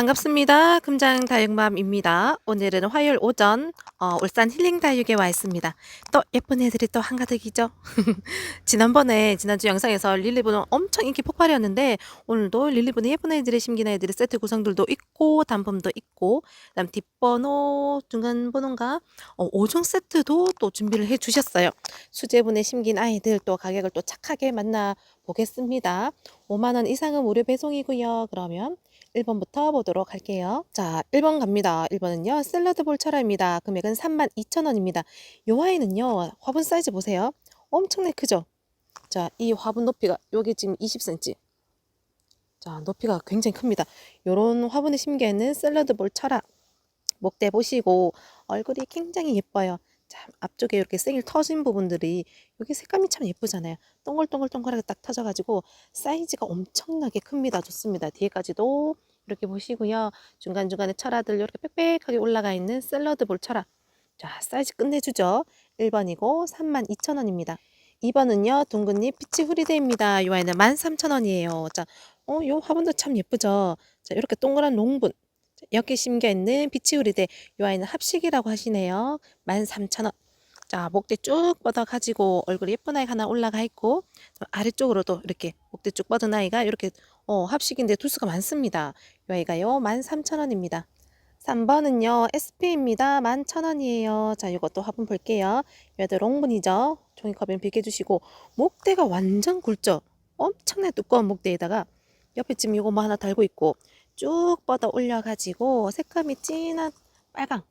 반갑습니다. 금장 다육맘입니다. 오늘은 화요일 오전 어, 울산 힐링 다육에 와 있습니다. 또 예쁜 애들이 또 한가득이죠. 지난번에 지난주 영상에서 릴리브는 엄청 인기 폭발이었는데 오늘도 릴리브는 예쁜 애들이 심긴 애들의 세트 구성들도 있고 단품도 있고 그다음 뒷번호 중간 번호인가 어, 5종 세트도 또 준비를 해 주셨어요. 수제분에 심긴 아이들 또 가격을 또 착하게 만나 보겠습니다. 5만 원 이상은 무료 배송이고요. 그러면 1번부터 보도록 할게요. 자, 1번 갑니다. 1번은요, 샐러드 볼 철화입니다. 금액은 32,000원입니다. 요 아이는요, 화분 사이즈 보세요. 엄청나게 크죠? 자, 이 화분 높이가, 여기 지금 20cm. 자, 높이가 굉장히 큽니다. 요런 화분에 심기에는 샐러드 볼 철화. 목대 보시고, 얼굴이 굉장히 예뻐요. 참, 앞쪽에 이렇게 생일 터진 부분들이, 여기 색감이 참 예쁘잖아요. 동글동글동글하게 딱 터져가지고, 사이즈가 엄청나게 큽니다. 좋습니다. 뒤에까지도 이렇게 보시고요. 중간중간에 철화들 이렇게 빽빽하게 올라가 있는 샐러드 볼 철화. 자, 사이즈 끝내주죠. 1번이고 32,000원입니다. 2번은요, 둥근잎 피치 후리데입니다. 이 아이는 13,000원이에요. 자, 어, 요 화분도 참 예쁘죠. 자, 이렇게 동그란 롱분. 자, 여기 심겨 있는 후리데. 이 아이는 합식이라고 하시네요. 13,000원. 자, 목대 쭉 뻗어 가지고 얼굴이 예쁜 아이가 하나 올라가 있고 아래쪽으로도 이렇게 목대 쭉 뻗은 아이가 이렇게 어, 합식인데 두수가 많습니다. 이 아이가요 13,000원입니다. 3번은요 SP입니다. 11,000원이에요. 자, 이것도 화분 볼게요. 얘도 롱분이죠. 종이컵에 비켜주시고 목대가 완전 굵죠. 엄청나게 두꺼운 목대에다가 옆에 지금 이거 뭐 하나 달고 있고 쭉 뻗어 올려가지고 색감이 진한 빨강.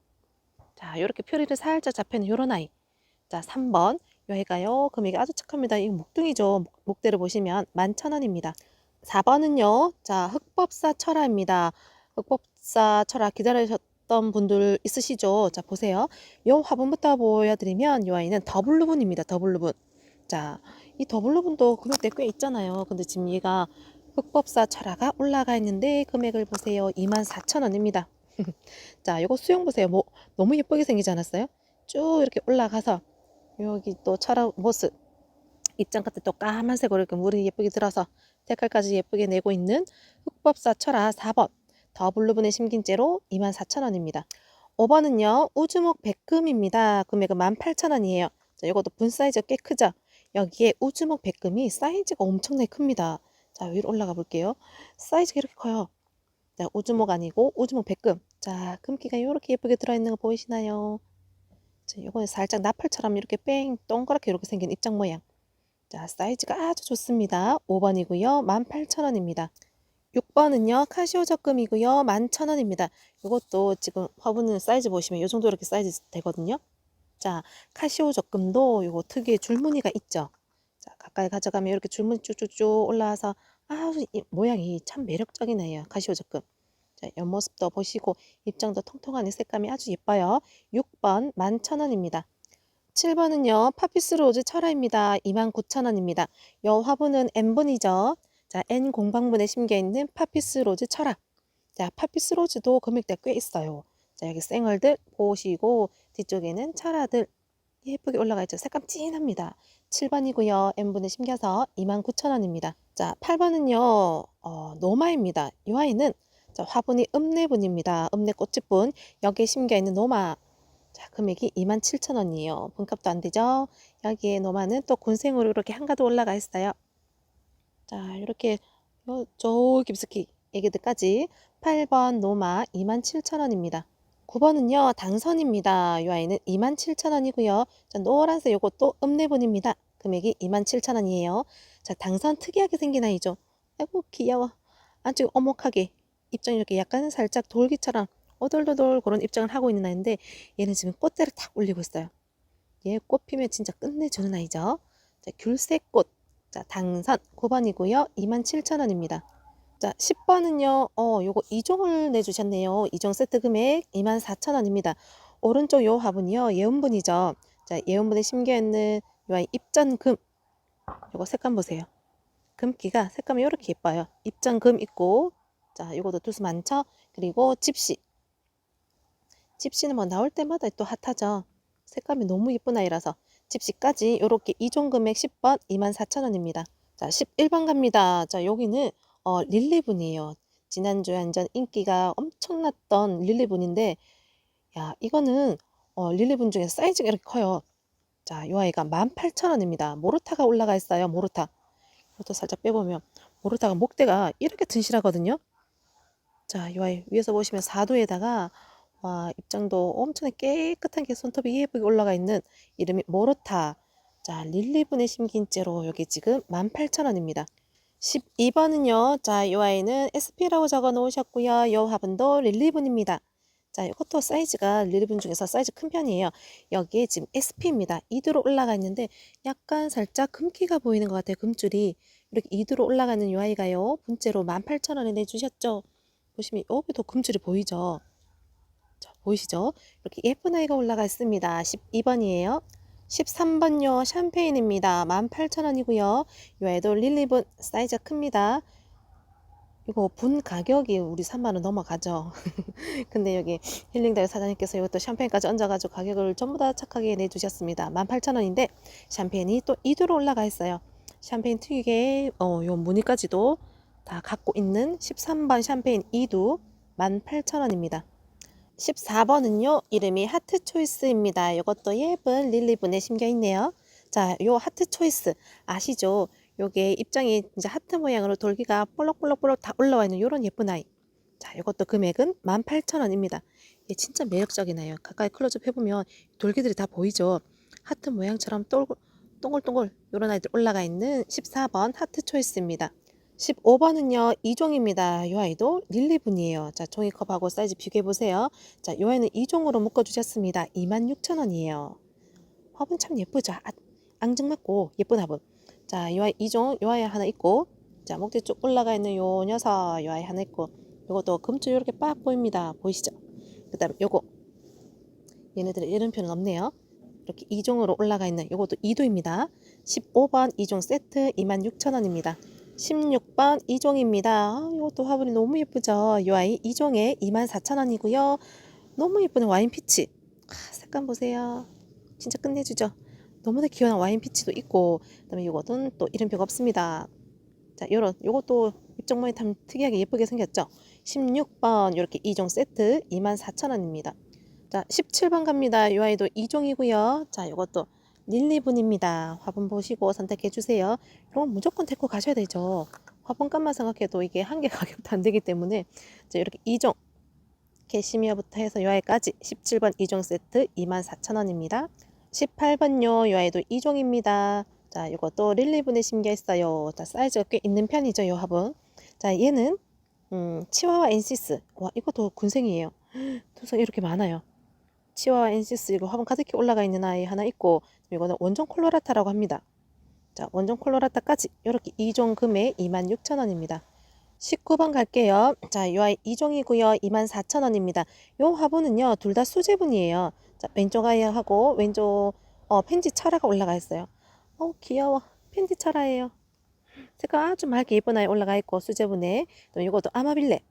자, 이렇게 표리를 살짝 잡혀있는 요런 아이. 자, 3번. 여기가요. 금액이 아주 착합니다. 이 목둥이죠. 목- 목대를 보시면 11,000원입니다. 4번은요. 자, 흑법사 철화입니다. 흑법사 철화 기다리셨던 분들 있으시죠? 자, 보세요. 요 화분부터 보여드리면 요 아이는 더블루분입니다. 더블루분. 자, 이 더블루분도 금액대 꽤 있잖아요. 근데 지금 얘가 흑법사 철화가 올라가 있는데 금액을 보세요. 24,000원입니다. 자, 요거 수영 보세요. 뭐 너무 예쁘게 생기지 않았어요? 쭉 이렇게 올라가서 여기 또 철화 모습 입장 끝에 또 까만색으로 이렇게 물이 예쁘게 들어서 색깔까지 예쁘게 내고 있는 흑법사 철화 4번 더블루분의 심긴째로 24,000원입니다. 5번은요 우주목 백금입니다. 금액은 18,000원이에요. 자, 이것도 분 사이즈가 꽤 크죠? 여기에 우주목 백금이 사이즈가 엄청나게 큽니다. 자 위로 올라가 볼게요. 사이즈가 이렇게 커요. 자, 우주목 아니고 우주목 백금. 자, 금기가 이렇게 예쁘게 들어있는 거 보이시나요? 자, 요거는 살짝 나팔처럼 이렇게 뺑 동그랗게 이렇게 생긴 입장 모양. 자, 사이즈가 아주 좋습니다. 5번이고요. 18,000원입니다. 6번은요. 카시오 적금이고요. 11,000원입니다. 이것도 지금 화분은 사이즈 보시면 이 정도 이렇게 사이즈 되거든요. 자, 카시오 적금도 요거 특유의 줄무늬가 있죠. 자, 가까이 가져가면 이렇게 줄무늬 쭉쭉쭉 올라와서 아주 이 모양이 참 매력적이네요. 카시오 적금. 자, 옆모습도 보시고 입장도 통통한 이 색감이 아주 예뻐요. 6번 11,000원입니다. 7번은요. 파피스 로즈 철화입니다. 29,000원입니다. 요 화분은 N분이죠. 자, N 공방분에 심겨 있는 파피스 로즈 철화. 자, 파피스 로즈도 금액대 꽤 있어요. 자, 여기 생얼들 보시고 뒤쪽에는 철화들 예쁘게 올라가 있죠. 색감 진합니다. 7번이고요. N분에 심겨서 29,000원입니다. 자, 8번은요. 어, 노마입니다. 이 아이는 자, 화분이 읍내분입니다. 읍내 꽃집분. 여기에 심겨 있는 노마. 자, 금액이 27,000원이에요. 분값도 안 되죠? 여기에 노마는 또 군생으로 이렇게 한가득 올라가 있어요. 자, 이렇게 요, 저 깊숙이 애기들까지 8번 노마 27,000원입니다. 9번은요, 당선입니다. 이 아이는 27,000원이고요. 자, 노란색 요것도 읍내분입니다. 금액이 27,000원이에요. 자, 당선 특이하게 생긴 아이죠. 아이고, 귀여워. 아주 오목하게 입장이 이렇게 약간 살짝 돌기처럼 오돌도돌 그런 입장을 하고 있는 아이인데 얘는 지금 꽃대를 탁 올리고 있어요. 얘 꽃 피면 진짜 끝내주는 아이죠. 자, 귤새꽃. 자, 당선 9번이고요. 27,000원입니다. 자, 10번은요. 어, 요거 2종을 내주셨네요. 2종 세트 금액 24,000원입니다. 오른쪽 요 화분이요. 예운분이죠. 자, 예운분에 심겨 있는 요 아이 입전금. 요거 색감 보세요. 금기가 색감이 이렇게 예뻐요. 입전금 있고 자, 이것도 두수 많죠? 그리고 집시. 집시는 뭐 나올 때마다 또 핫하죠. 색감이 너무 예쁜 아이라서 집시까지 이렇게 이종 금액 10번 24,000원입니다. 자, 11번 갑니다. 자, 여기는 어, 릴리분이에요. 지난주에 완전 인기가 엄청났던 릴리분인데 야 이거는 어, 릴리분 중에 사이즈가 이렇게 커요. 자, 이 아이가 18,000원입니다. 모르타가 올라가 있어요. 모르타. 이것도 살짝 빼보면 모르타가 목대가 이렇게 튼실하거든요. 자, 이 아이 위에서 보시면 4도에다가 와, 입장도 엄청나게 깨끗한 게 손톱이 예쁘게 올라가 있는 이름이 모르타. 자, 릴리분의 심긴째로 여기 지금 18,000원입니다. 12번은요. 자, 이 아이는 SP라고 적어 놓으셨고요. 이 화분도 릴리분입니다. 자, 이것도 사이즈가 릴리분 중에서 사이즈 큰 편이에요. 여기에 지금 SP입니다. 2도로 올라가 있는데 약간 살짝 금기가 보이는 것 같아요. 금줄이. 이렇게 2도로 올라가는 이 아이가요. 분째로 18,000원에 내주셨죠. 보시면 여기도 금줄이 보이죠. 자, 보이시죠? 이렇게 예쁜 아이가 올라가 있습니다. 12번이에요. 13번요. 샴페인입니다. 18,000원이고요. 이 아이도 릴리분 사이즈가 큽니다. 이거 분 가격이 우리 3만원 넘어가죠. 근데 여기 힐링다이 사장님께서 이것도 샴페인까지 얹어가지고 가격을 전부 다 착하게 내주셨습니다. 18,000원인데 샴페인이 또 2도로 올라가 있어요. 샴페인 특유의 어, 요 무늬까지도 다 갖고 있는 13번 샴페인 2도 18,000원입니다. 14번은요, 이름이 하트 초이스입니다. 이것도 예쁜 릴리분에 심겨 있네요. 자, 요 하트 초이스 아시죠? 요게 입장이 이제 하트 모양으로 돌기가 볼록볼록볼록 다 올라와 있는 요런 예쁜 아이. 자, 이것도 금액은 18,000원입니다. 이게 진짜 매력적이네요. 가까이 클로즈업 해보면 돌기들이 다 보이죠? 하트 모양처럼 동글, 동글동글 요런 아이들 올라가 있는 14번 하트 초이스입니다. 15번은요, 이종입니다. 이 아이도 릴리분이에요. 자, 종이컵하고 사이즈 비교해보세요. 자, 이 아이는 이종으로 묶어주셨습니다. 26,000원이에요. 화분 참 예쁘죠? 아, 앙증맞고 예쁜 화분. 자, 이 아이 이종, 이 아이 하나 있고, 자, 목뒤 쭉 올라가 있는 요 녀석, 이 아이 하나 있고, 요것도 금줄 이렇게 빡 보입니다. 보이시죠? 그 다음에 요거. 얘네들은 이름표는 없네요. 이렇게 이종으로 올라가 있는 요것도 2도입니다. 15번 이종 세트 26,000원입니다. 16번 이종입니다. 아, 이것도 화분이 너무 예쁘죠? 이 아이 이종에 24,000원이고요. 너무 예쁜 와인 피치. 아, 색감 보세요. 진짜 끝내주죠? 너무나 귀여운 와인 피치도 있고 그다음에 이것은 또 이름표가 없습니다. 자, 요런 요것도 입장 모양 참 특이하게 예쁘게 생겼죠? 16번 이렇게 이종 세트 24,000원입니다. 자, 17번 갑니다. 이 아이도 이종이고요. 자, 이것도 릴리분입니다. 화분 보시고 선택해 주세요. 이건 무조건 데리고 가셔야 되죠. 화분값만 생각해도 이게 한 개 가격도 안 되기 때문에 자, 이렇게 이종 캐시미어부터 해서 이 아이까지 17번 이종 세트 24,000원입니다. 18번요. 이 아이도 이종입니다. 자, 이것도 릴리분에 심겨 있어요. 자, 사이즈가 꽤 있는 편이죠, 이 화분. 자, 얘는 음, 치와와 엔시스. 와, 이것도 군생이에요. 두성 이렇게 많아요. 치와와 엔시스 이거 화분 가득히 올라가 있는 아이 하나 있고 이거는 원종 콜로라타라고 합니다. 자, 원종 콜로라타까지 이렇게 2종 금액 26,000원입니다. 19번 갈게요. 자, 이 아이 2종이고요. 24,000원입니다. 요 화분은요. 둘 다 수제분이에요. 자, 왼쪽 아이하고 왼쪽 어, 펜지 철화가 올라가 있어요. 어, 귀여워. 펜지 철화예요. 색깔 아주 맑게 예쁜 아이 올라가 있고 수제분에 또 이것도 아마빌레.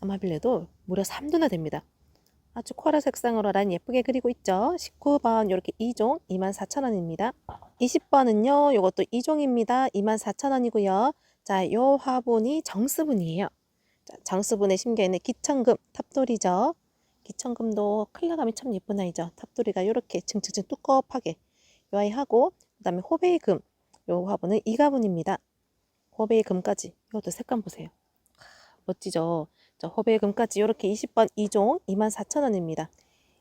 아마빌레도 무려 3도나 됩니다. 아주 코라 색상으로 라인 예쁘게 그리고 있죠. 19번 이렇게 2종 24,000원입니다. 20번은요. 이것도 2종입니다. 24,000원이고요. 자, 요 화분이 정수분이에요. 자, 정수분에 심겨 있는 기천금 탑돌이죠. 기천금도 컬러감이 참 예쁜 아이죠. 탑돌이가 이렇게 층층층 두껍하게 요 아이 하고 그 다음에 호베이금 요 화분은 이가분입니다. 호베이금까지 이것도 색감 보세요. 멋지죠. 자, 호벨금까지 이렇게 20번 2종 24,000원입니다.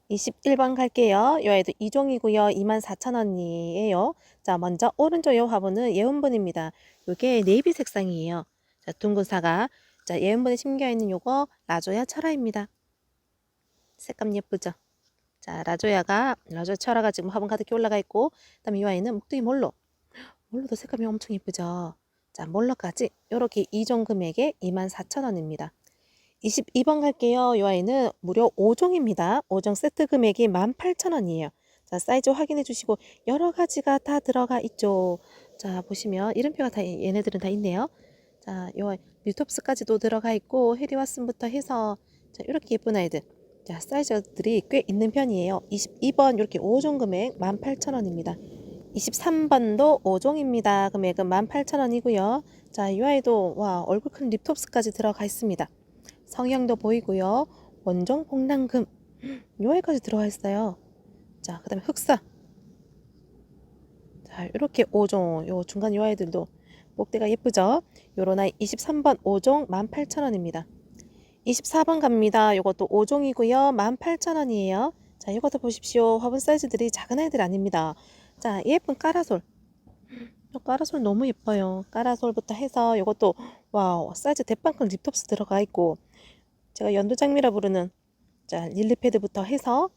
21번 갈게요. 이 아이도 2종이고요. 24,000원이에요. 자, 먼저 오른쪽 요 화분은 예은분입니다. 이게 네이비 색상이에요. 자, 둥근 사과. 자, 예은분에 심겨 있는 요거 라조야 철화입니다. 색감 예쁘죠? 자, 라조야가 라조야 철화가 지금 화분 가득히 올라가 있고, 그다음에 이 아이는 목도이 몰로. 몰로도 색감이 엄청 예쁘죠? 자, 몰로까지 이렇게 2종 금액에 24,000원입니다. 22번 갈게요. 이 아이는 무려 5종입니다. 5종 세트 금액이 18,000원이에요. 자, 사이즈 확인해 주시고 여러 가지가 다 들어가 있죠. 자, 보시면 이름표가 다 얘네들은 다 있네요. 자, 요 뉴톱스까지도 들어가 있고 해리와슨부터 해서 자, 이렇게 예쁜 아이들. 자, 사이즈들이 꽤 있는 편이에요. 22번 이렇게 5종 금액 18,000원입니다. 23번도 5종입니다. 금액은 18,000원이고요. 자, 이 아이도 와 얼굴 큰 립톱스까지 들어가 있습니다. 성형도 보이고요. 원종 복랑금 이 아이까지 들어가 있어요. 자, 그 다음에 흑사. 자, 이렇게 5종 요 중간 요 아이들도 목대가 예쁘죠? 요런 아이 23번 5종 18,000원입니다. 24번 갑니다. 요것도 5종이고요. 18,000원이에요. 자, 이것도 보십시오. 화분 사이즈들이 작은 아이들 아닙니다. 자, 예쁜 까라솔. 요 까라솔 너무 예뻐요. 까라솔부터 해서 요것도 와우 사이즈 대빵큰 립톱스 들어가 있고 제가 연두장미라 부르는 자 릴리패드부터 해서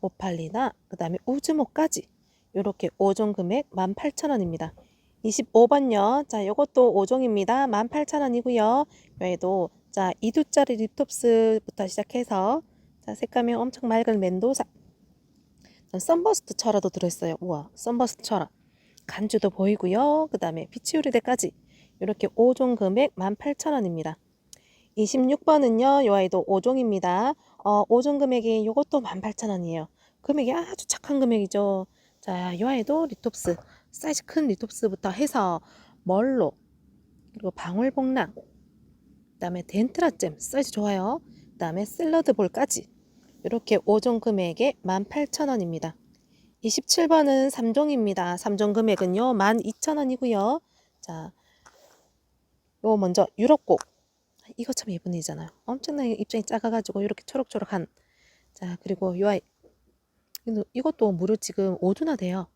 오팔리나 그 다음에 우즈모까지 요렇게 5종 금액 18,000원입니다. 25번요. 자 요것도 5종입니다. 18,000원이고요. 여기도 자 2두짜리 립톱스부터 시작해서 자 색감이 엄청 맑은 멘도사 썬버스트 철화도 들어있어요. 우와 썬버스트 철화 간주도 보이고요. 그 다음에 피치유리대까지 이렇게 5종 금액 18,000원입니다. 26번은요. 요 아이도 5종입니다. 어, 5종 금액이 요것도 18,000원이에요. 금액이 아주 착한 금액이죠. 자, 요 아이도 리톱스 사이즈 큰 리톱스부터 해서 멀로 그리고 방울복랑 그다음에 덴트라잼 사이즈 좋아요. 그다음에 샐러드 볼까지 이렇게 5종 금액에 18,000원입니다. 27번은 3종입니다. 3종 금액은요. 12,000원이고요. 자, 요 먼저 유럽곡. 이거 참 예쁜 이잖아요. 엄청나게 입장이 작아가지고 이렇게 초록초록한. 자, 그리고 요 아이. 이것도 무료 지금 5두나 돼요.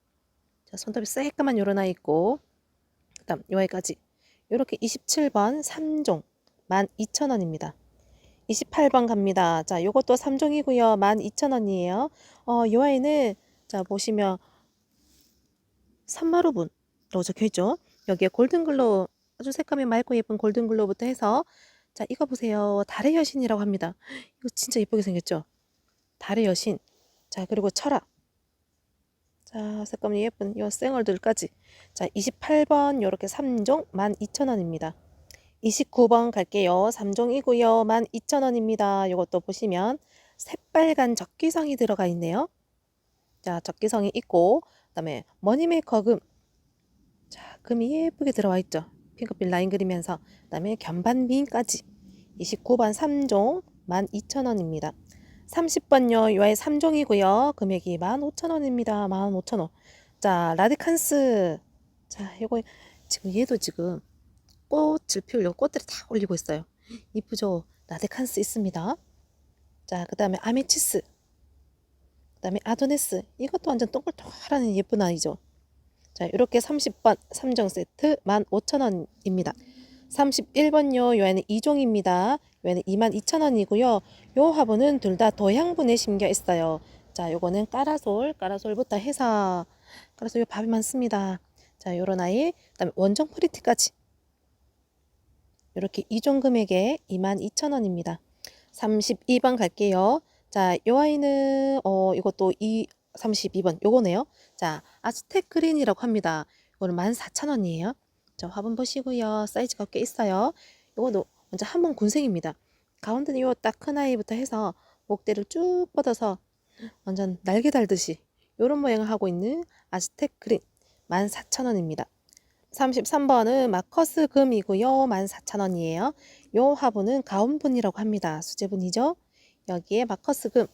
자, 손톱이 새까만 요런 아이 있고. 그 다음 요 아이까지. 요렇게 27번 3종 12,000원입니다. 28번 갑니다. 자, 요것도 3종이고요. 12,000원이에요. 어, 요 아이는 자, 보시면 산마루분으로 적혀 있죠. 여기에 골든글로우 아주 색감이 맑고 예쁜 골든글로우부터 해서 자, 이거 보세요. 달의 여신이라고 합니다. 이거 진짜 예쁘게 생겼죠? 달의 여신. 자, 그리고 철학. 자, 색감이 예쁜 요 쌩얼들까지. 자, 28번 요렇게 3종 12,000원입니다. 29번 갈게요. 3종이고요. 12,000원입니다. 요것도 보시면 새빨간 적기성이 들어가 있네요. 자, 적기성이 있고 그다음에 머니메이커 금. 자, 금이 예쁘게 들어와 있죠. 핑크빛 라인 그리면서 그 다음에 견반 미인까지 29번 3종 12,000원입니다. 30번요. 요아이 3종이고요. 금액이 15,000원입니다. 15,000원. 자, 라디칸스. 자, 요거 지금 얘도 지금 꽃을 피우려고 꽃들이 다 올리고 있어요. 이쁘죠? 라디칸스 있습니다. 자, 그 다음에 아메치스. 그 다음에 아도네스. 이것도 완전 동글동글한 예쁜 아이죠. 자, 이렇게 30번 3종 세트 15,000원입니다. 31번요. 요에는 2종입니다. 요에는 22,000원이고요. 요 화분은 둘다 도향분에 심겨 있어요. 자, 요거는 까라솔, 까라솔부터 해서 까라솔 요 밥이 많습니다. 자, 요런 아이. 그다음에 원정 프리티까지. 이렇게 2종 금액에 22,000원입니다. 32번 갈게요. 자, 요 아이는 어 이것도 이 32번 요거네요. 자, 아즈텍 그린이라고 합니다. 이거는 14,000원이에요. 자, 화분 보시고요. 사이즈가 꽤 있어요. 요거도 먼저 한 번 군생입니다. 가운데는 요 딱 큰 아이부터 해서 목대를 쭉 뻗어서 완전 날개 달듯이 요런 모양을 하고 있는 아즈텍 그린 14,000원입니다. 33번은 마커스 금이고요. 14,000원이에요. 요 화분은 가온분이라고 합니다. 수제분이죠. 여기에 마커스 금.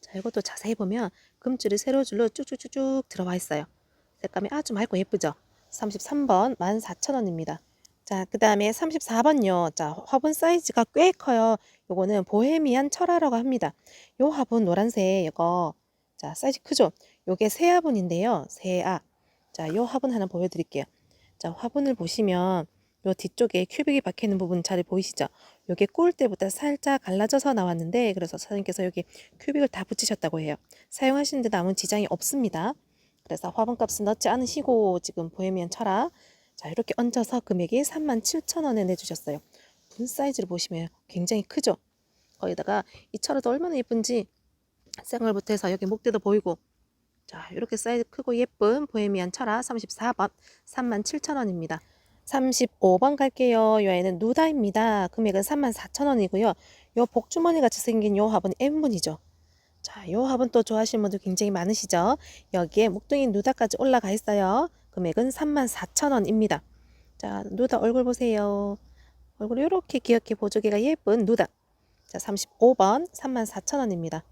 자, 이것도 자세히 보면 금줄이 세로 줄로 쭉쭉쭉쭉 들어와 있어요. 색감이 아주 맑고 예쁘죠? 33번 14,000원입니다. 자, 그 다음에 34번요. 자, 화분 사이즈가 꽤 커요. 요거는 보헤미안 철화라고 합니다. 요 화분 노란색 이거 자, 사이즈 크죠? 요게 새 화분인데요. 새아. 자, 요 화분 하나 보여드릴게요. 자, 화분을 보시면 요 뒤쪽에 큐빅이 박혀 있는 부분 잘 보이시죠? 요게 꿀 때보다 살짝 갈라져서 나왔는데 그래서 사장님께서 여기 큐빅을 다 붙이셨다고 해요. 사용하시는데 아무 지장이 없습니다. 그래서 화분값은 넣지 않으시고 지금 보헤미안 철학 자 이렇게 얹어서 금액이 37,000원에 내주셨어요. 분 사이즈를 보시면 굉장히 크죠? 거기다가 이 철화도 얼마나 예쁜지 생얼부터 해서 여기 목대도 보이고 자 이렇게 사이즈 크고 예쁜 보헤미안 철화 34번 37,000원입니다. 35번 갈게요. 요 아이는 누다입니다. 금액은 34,000원이고요. 요 복주머니 같이 생긴 요 화분 M분이죠. 자, 요 화분 또 좋아하시는 분들 굉장히 많으시죠? 여기에 목둥이 누다까지 올라가 있어요. 금액은 34,000원입니다. 자, 누다 얼굴 보세요. 얼굴 이렇게 귀엽게 보조개가 예쁜 누다. 자, 35번 34,000원입니다.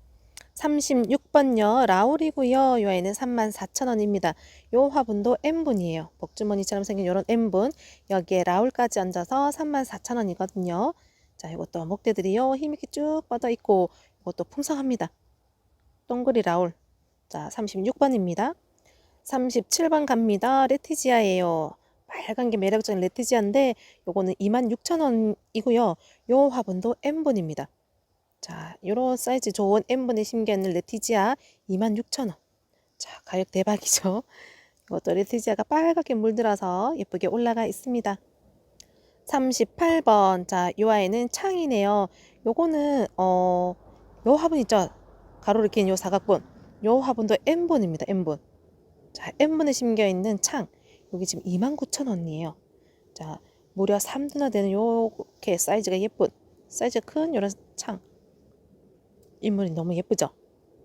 36번요. 라울이고요. 요 아이는 34,000원입니다. 요 화분도 N분이에요. 복주머니처럼 생긴 요런 N분. 여기에 라울까지 얹어서 34,000원이거든요. 자, 이것도 목대들이요. 힘있게 쭉 뻗어 있고 이것도 풍성합니다. 동그리 라울. 자, 36번입니다. 37번 갑니다. 레티지아예요. 빨간 게 매력적인 레티지아인데 요거는 26,000원이고요. 요 화분도 N분입니다. 자, 요런 사이즈 좋은 N분에 심겨있는 레티지아 26,000원. 자, 가격 대박이죠. 이것도 레티지아가 빨갛게 물들어서 예쁘게 올라가 있습니다. 38번. 자, 요 아이는 창이네요. 요거는 어, 요 화분 있죠? 가로를 긴요 사각분. 요 화분도 N분입니다. N분. 자, N분에 심겨 있는 창. 여기 지금 29,000원이에요. 자, 무려 3두나 되는 요렇게 사이즈가 예쁜 사이즈가 큰 요런 창. 인물이 너무 예쁘죠?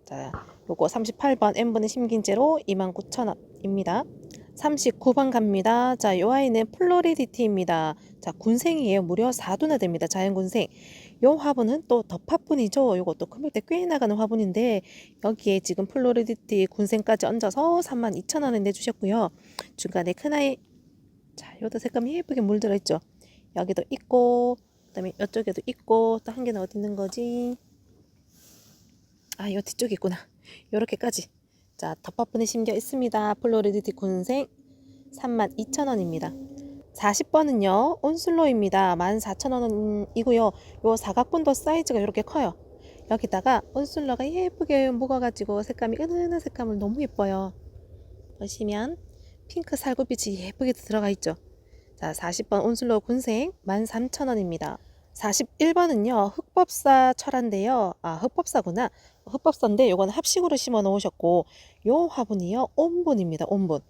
자, 요거 38번 N분의 심긴제로 29,000원입니다. 39번 갑니다. 자, 요 아이는 플로리디티입니다. 자, 군생이에요. 무려 4두나 됩니다. 자연군생. 요 화분은 또 덮화분이죠. 요것도 금액대 꽤 나가는 화분인데 여기에 지금 플로리디티 군생까지 얹어서 32,000원에 내주셨고요. 중간에 큰아이 자, 요도 색감이 예쁘게 물들어 있죠. 여기도 있고 그다음에 이쪽에도 있고 또 한 개는 어디 있는 거지? 아, 요 뒤쪽에 있구나. 요렇게까지. 자, 덮밥분에 심겨 있습니다. 플로리디티 군생 32,000원입니다. 40번은요, 온슬로입니다. 14,000원이고요. 요 사각분도 사이즈가 이렇게 커요. 여기다가 온슬로가 예쁘게 묵어가지고 색감이 은은한 색감을 너무 예뻐요. 보시면 핑크 살구빛이 예쁘게 들어가 있죠. 자, 40번 온슬로 군생 13,000원입니다. 41번은요, 흑법사 철화인데요. 아, 흑법사구나. 흑법사인데 요거는 합식으로 심어 놓으셨고 요 화분이요 온분입니다 온분.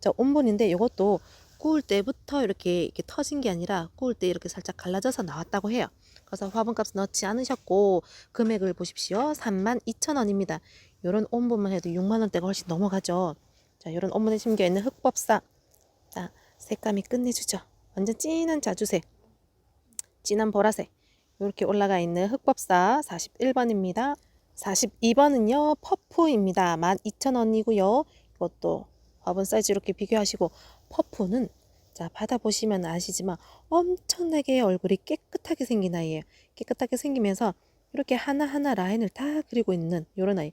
자 온분인데 요것도 구울 때부터 이렇게, 이렇게 터진 게 아니라 구울 때 이렇게 살짝 갈라져서 나왔다고 해요. 그래서 화분 값 넣지 않으셨고 금액을 보십시오. 32,000원입니다. 요런 온분만 해도 6만원대가 훨씬 넘어가죠. 자 요런 온분에 심겨 있는 흑법사. 자 색감이 끝내주죠. 완전 진한 자주색 진한 보라색 이렇게 올라가 있는 흑법사 41번입니다 42번은요, 퍼프입니다. 12,000원이고요. 이것도 화분 사이즈 이렇게 비교하시고, 퍼프는 자, 받아보시면 아시지만 엄청나게 얼굴이 깨끗하게 생긴 아이예요. 깨끗하게 생기면서 이렇게 하나하나 라인을 다 그리고 있는 이런 아이.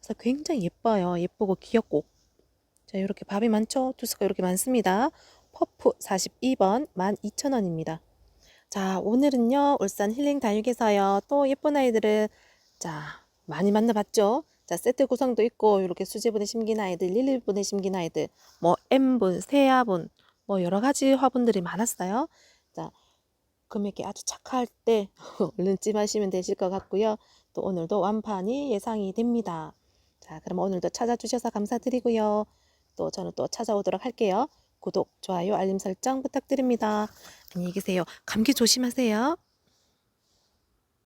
그래서 굉장히 예뻐요. 예쁘고 귀엽고. 자, 이렇게 밥이 많죠? 두수가 이렇게 많습니다. 퍼프 42번 12,000원입니다. 자, 오늘은요, 울산 힐링 다육에서요, 또 예쁜 아이들을 자, 많이 만나봤죠? 자, 세트 구성도 있고, 이렇게 수제분에 심긴 아이들, 릴리분에 심긴 아이들, 뭐, M분, 세아분, 뭐, 여러 가지 화분들이 많았어요. 자, 금액이 아주 착할 때, 얼른 찜하시면 되실 것 같고요. 또 오늘도 완판이 예상이 됩니다. 자, 그럼 오늘도 찾아주셔서 감사드리고요. 또 저는 또 찾아오도록 할게요. 구독, 좋아요, 알림 설정 부탁드립니다. 안녕히 계세요. 감기 조심하세요.